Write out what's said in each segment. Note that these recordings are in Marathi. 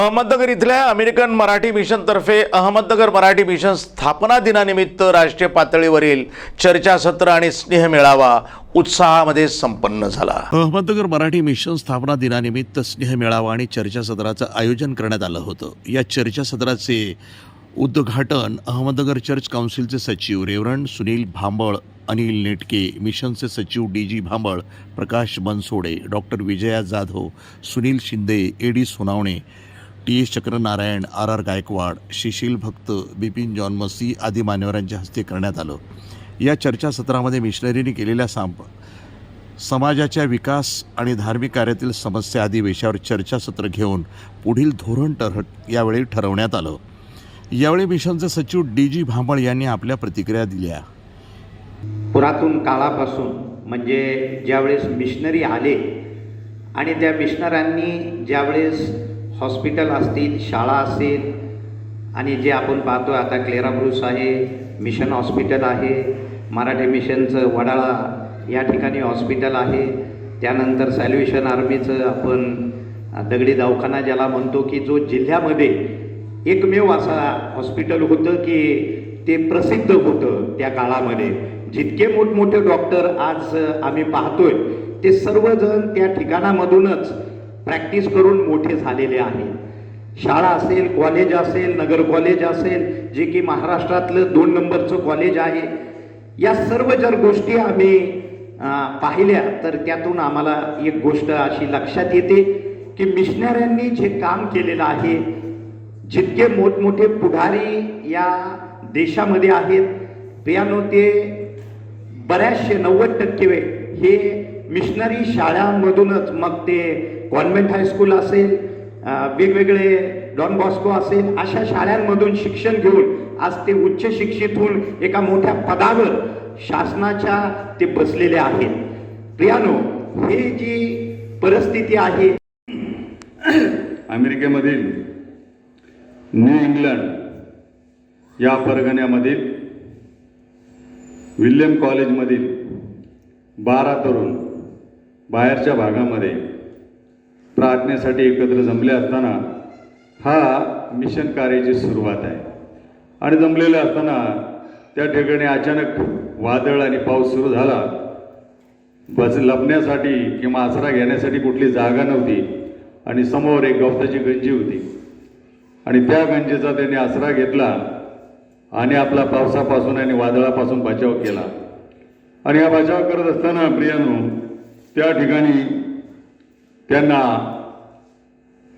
अहमदनगर इथल्या अमेरिकन मराठी मिशनतर्फे अहमदनगर मराठी मिशन स्थापना दिनानिमित्त राष्ट्रीय पातळीवरील चर्चासत्र आणि स्नेह मेळावा उत्साहामध्ये संपन्न झाला. अहमदनगर मराठी मिशन स्थापना दिनानिमित्त स्नेह मेळावा आणि चर्चासत्राचं आयोजन करण्यात आलं होतं. या चर्चासत्राचे उद्घाटन अहमदनगर चर्च काउन्सिलचे सचिव रेवरण सुनील भांबळ अनिल नेटके मिशनचे सचिव D G Bhambal Prakash Bansode doctor Vijaya Jadhav Sunil Shinde A D Sonawane T S Chakranarayan R R Gaikwad Shishil Bhakt Bipin John मसी आदी मान्यवरांच्या हस्ते करण्यात आलं. या चर्चासत्रामध्ये मिशनरीने केलेल्या सांप समाजाच्या विकास आणि धार्मिक कार्यातील समस्या आदी विषयावर चर्चासत्र घेऊन पुढील धोरण ठर यावेळी ठरवण्यात आलं. यावेळी मिशनचे सचिव डी जी भांबळ यांनी आपल्या प्रतिक्रिया दिल्या. पुरातन काळापासून म्हणजे ज्यावेळेस मिशनरी आले आणि त्या मिशनरांनी ज्यावेळेस हॉस्पिटल असतील शाळा असेल आणि जे आपण पाहतो आता क्लेरा ब्रुस आहे मिशन हॉस्पिटल आहे मराठी मिशनचं वडाळा या ठिकाणी हॉस्पिटल आहे. त्यानंतर सॅल्युएशन आर्मीचं आपण दगडी दवाखाना ज्याला म्हणतो की जो जिल्ह्यामध्ये एकमेव असा हॉस्पिटल होतं की ते प्रसिद्ध होतं त्या काळामध्ये. जितके मोठमोठे डॉक्टर आज आम्ही पाहतोय ते सर्वजण त्या ठिकाणामधूनच प्रॅक्टिस करून मोठे झालेले आहेत शाळा असेल कॉलेज असेल नगर कॉलेज असेल जे की महाराष्ट्रातलं दोन नंबरचं कॉलेज आहे. या सर्व जर गोष्टी आम्ही पाहिल्या तर त्यातून आम्हाला एक गोष्ट अशी लक्षात येते की मिशनऱ्यांनी जे काम केलेलं आहे जितके मोठमोठे पुढारी या देशामध्ये आहेत त्यानो ते बऱ्याचशे नव्वद टक्के हे मिशनरी शाळांमधूनच मग ते कॉन्व्हेंट हायस्कूल असेल वेगवेगळे डॉन बॉस्को असेल अशा शाळांमधून शिक्षण घेऊन आज ते उच्च शिक्षित होऊन एका मोठ्या पदावर शासनाच्या ते बसलेले आहेत. प्रियानो हे जी परिस्थिती आहे अमेरिकेमधील न्यू इंग्लंड या परगण्यामधील विल्यम कॉलेजमधील बारा तरुण बाहेरच्या भागामध्ये प्रार्थनेसाठी एकत्र जमले असताना हा मिशन कार्याची सुरुवात आहे. आणि जमलेले असताना त्या ठिकाणी अचानक वादळ आणि पाऊस सुरू झाला. बस लपण्यासाठी किंवा आसरा घेण्यासाठी कुठली जागा नव्हती आणि समोर एक गवताची गंजी होती. आणि त्या गंजीचा त्यांनी आसरा घेतला आणि आपला पावसापासून आणि वादळापासून बचाव केला. आणि हा बचाव करत असताना प्रियानो त्या ठिकाणी त्यांना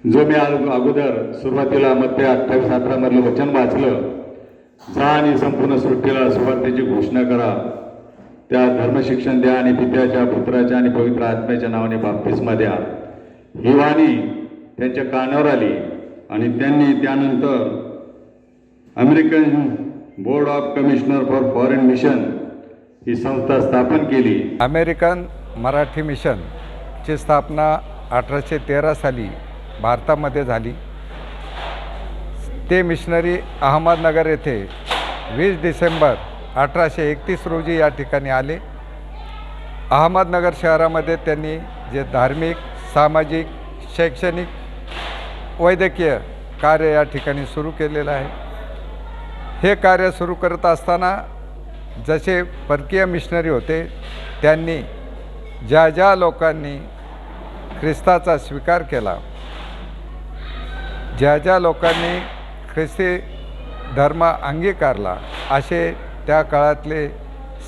जो मी अगोदर सुरुवातीला मध्य अठ्ठावीस अठरामधलं वचन वाचलं. जा आणि संपूर्ण सृष्टीला सुवार्थेची घोषणा करा. त्या धर्मशिक्षण द्या आणि पित्याच्या पुत्राच्या आणि पवित्र आत्म्याच्या नावाने बाप्तिस्मा द्या. ही वाणी त्यांच्या कानावर आली आणि त्यांनी त्यानंतर American board of commissioner for foreign mission ही संस्था स्थापन केली. अमेरिकन मराठी मिशनची स्थापना अठराशे तेरा साली भारतामध्ये झाली. ते मिशनरी अहमदनगर येथे वीस डिसेंबर अठराशे एकतीस रोजी या ठिकाणी आले. अहमदनगर शहरामध्ये त्यांनी जे धार्मिक सामाजिक शैक्षणिक वैद्यकीय कार्य या ठिकाणी सुरू केलेलं आहे. हे कार्य सुरू करत असताना जसे परकीय मिशनरी होते त्यांनी ज्या ज्या लोकांनी ख्रिस्ताचा स्वीकार केला ज्या ज्या लोकांनी ख्रिस्ती धर्म अंगीकारला असे त्या काळातले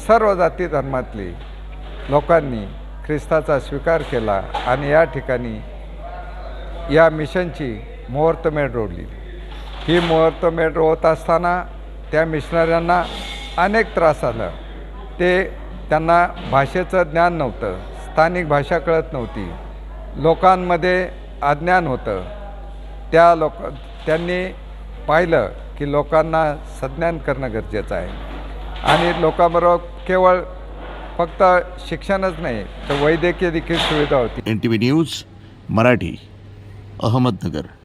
सर्व जाती धर्मातली लोकांनी ख्रिस्ताचा स्वीकार केला आणि या ठिकाणी या मिशनची मुहूर्तमेढ रोडली ही मुहूर्तमेढ रोवत असताना त्या मिशनऱ्यांना अनेक त्रास आला ते त्यांना भाषेचं ज्ञान नव्हतं. स्थानिक भाषा कळत नव्हती. लोकांमध्ये अज्ञान होतं. त्या लोक त्यांनी पाहिलं की लोकांना संज्ञान करणं गरजेचं आहे. आणि लोकांबरोबर केवळ फक्त शिक्षणच नाही तर वैद्यकीय देखील सुविधा होती. N T V news Marathi Ahmednagar.